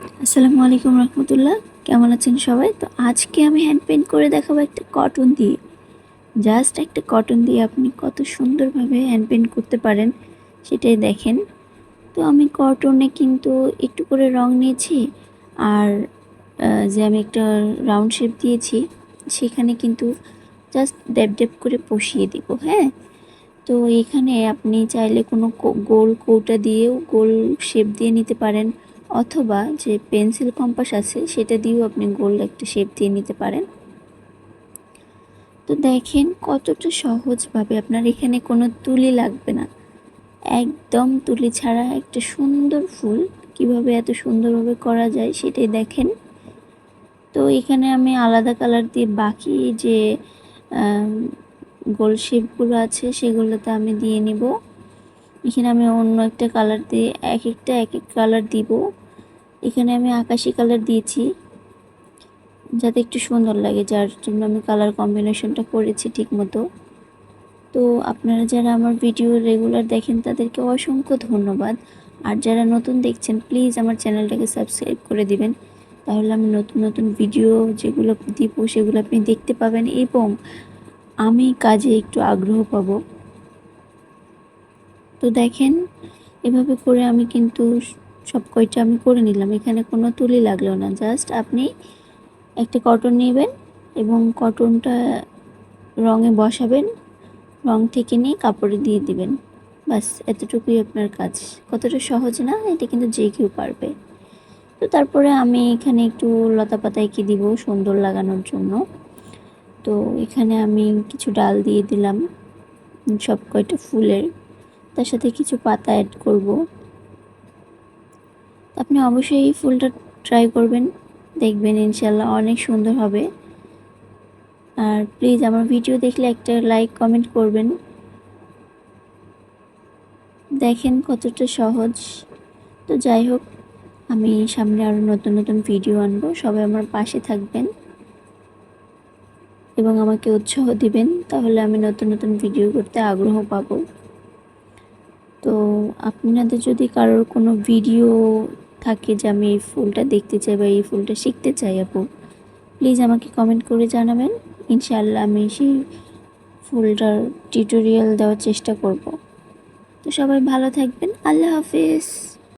আসসালামু আলাইকুম রহমতুল্লাহ। কেমন আছেন সবাই? তো আজকে আমি হ্যান্ড পেন্ট করে দেখাবো একটা কটন দিয়ে। জাস্ট একটা কটন দিয়ে আপনি কত সুন্দরভাবে হ্যান্ড পেন্ট করতে পারেন, সেটাই দেখেন। তো আমি কটনে কিন্তু একটু করে রং নিয়েছি, আর যে আমি একটা রাউন্ড শেপ দিয়েছি, সেখানে কিন্তু জাস্ট ড্যাব ড্যাব করে বসিয়ে দিব হ্যাঁ? তো এখানে আপনি চাইলে কোনো গোল কৌটা দিয়েও গোল শেপ দিয়ে নিতে পারেন। অথবা যে পেন্সিল কম্পাস আছে, সেটা দিয়েও আপনি গোল একটা শেপ দিয়ে নিতে পারেন। তো দেখেন কতটা সহজভাবে আপনার এখানে কোনো তুলি লাগবে না। একদম তুলি ছাড়া একটা সুন্দর ফুল কীভাবে এত সুন্দরভাবে করা যায় সেটাই দেখেন। তো এখানে আমি আলাদা কালার দিয়ে বাকি যে গোল শেপগুলো আছে সেগুলোতে আমি দিয়ে নিব। এখানে আমি অন্য একটা কালার দিয়ে এক একটা, এক এক কালার দিব। এখানে আমি আকাশি কালার দিয়েছি, যাতে একটু সুন্দর লাগে, যার জন্য আমি কালার কম্বিনেশনটা করেছি ঠিক মতো তো আপনারা যারা আমার ভিডিও রেগুলার দেখেন, তাদেরকে অসংখ্য ধন্যবাদ। আর যারা নতুন দেখছেন প্লিজ আমার চ্যানেলটাকে সাবস্ক্রাইব করে দিবেন। তাহলে আমি নতুন নতুন ভিডিও যেগুলো দিব, সেগুলো আপনি দেখতে পাবেন এবং আমি কাজে একটু আগ্রহ পাবো। তো দেখেন, এভাবে করে আমি কিন্তু সব কয়টা আমি করে নিলাম। এখানে কোনো তুলি লাগল না, জাস্ট আপনি একটা কটন নেবেন এবং কটনটা রঙে বসাবেন, রং থেকে নিয়ে কাপড়ে দিয়ে দিবেন। বাস, এতটুকুই আপনার কাজ। কতটা সহজ না, এটা কিন্তু যে কেউ পারবে। তো তারপরে আমি এখানে একটু লতা পাতা এঁকে দিব সুন্দর লাগানোর জন্য। তো এখানে আমি কিছু ডাল দিয়ে দিলাম, সব কয়টা ফুলের। তার সাথে কিছু পাতা অ্যাড করব। আপনি অবশ্যই এই ফুলটা ট্রাই করবেন, দেখবেন ইনশাল্লাহ অনেক সুন্দর হবে। আর প্লিজ আমার ভিডিও দেখলে একটা লাইক কমেন্ট করবেন। দেখেন কতটা সহজ। তো যাই হোক, আমি সামনে আরও নতুন নতুন ভিডিও আনব, সবাই আমার পাশে থাকবেন এবং আমাকে উৎসাহ দিবেন, তাহলে আমি নতুন নতুন ভিডিও করতে আগ্রহ পাবো। তো আপনাদের যদি কারোর কোনো ভিডিও থাকে যে আমি এই ফুলটা দেখতে চাই বা এই ফুলটা শিখতে চাই আপু প্লিজ আমাকে কমেন্ট করে জানাবেন। ইনশাল্লাহ আমি সেই ফুলটার টিউটোরিয়াল দেওয়ার চেষ্টা করব। তো সবাই ভালো থাকবেন। আল্লাহ হাফিজ।